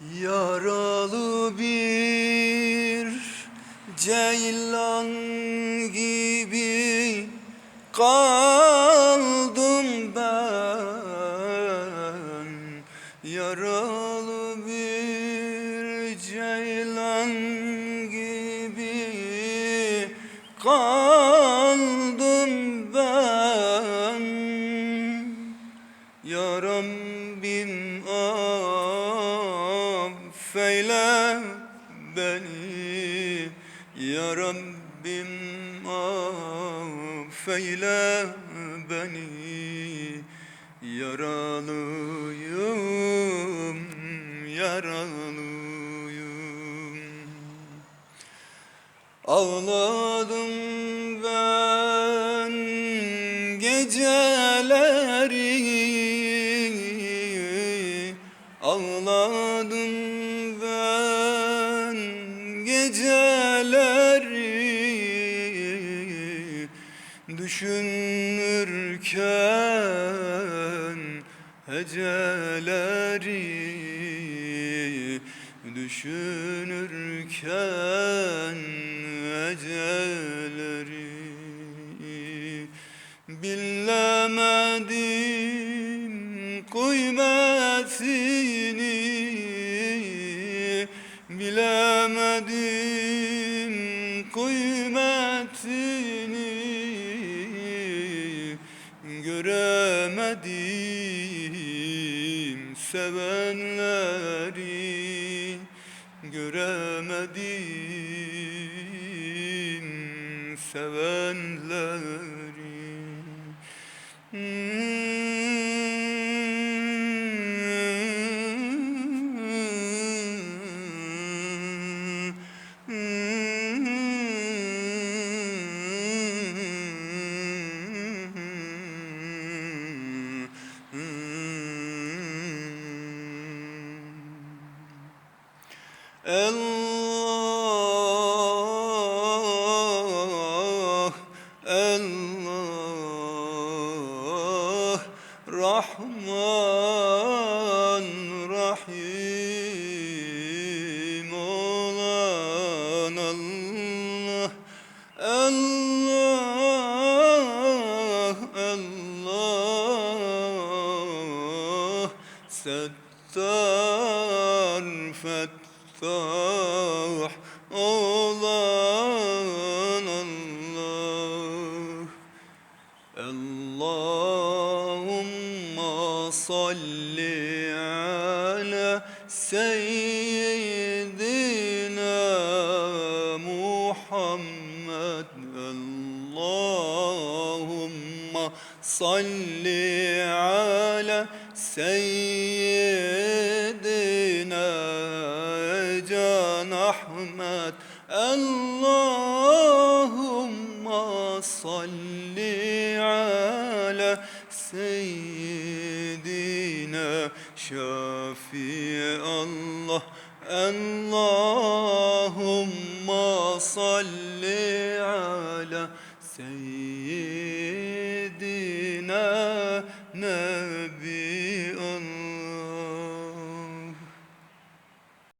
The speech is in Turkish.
Yaralı bir ceylan gibi kaldım ben. Yaralı bir ceylan gibi kaldım ben. Ya Rabbim affeyle Ya Rabbim affeyle beni. Yaralıyım, yaralıyım. Ağladım ben geceleri. Ağladım ben geceleri Düşünürken heceleri Düşünürken eceleri Bilemedim kıymetini Bilemedim kıymetini Göremedim sevenleri Göremedim sevenleri Allah Allah Rahman Rahim olan Allah Allah Allah Settar Fettah olan Allah. Allahumma salli ala seyyidina Muhammed Allahumma salli ala seyyidina Can Ahmet Allahumma salli ala seyyidina Şafi Allah Allahumma salli ala seyyidina Nebi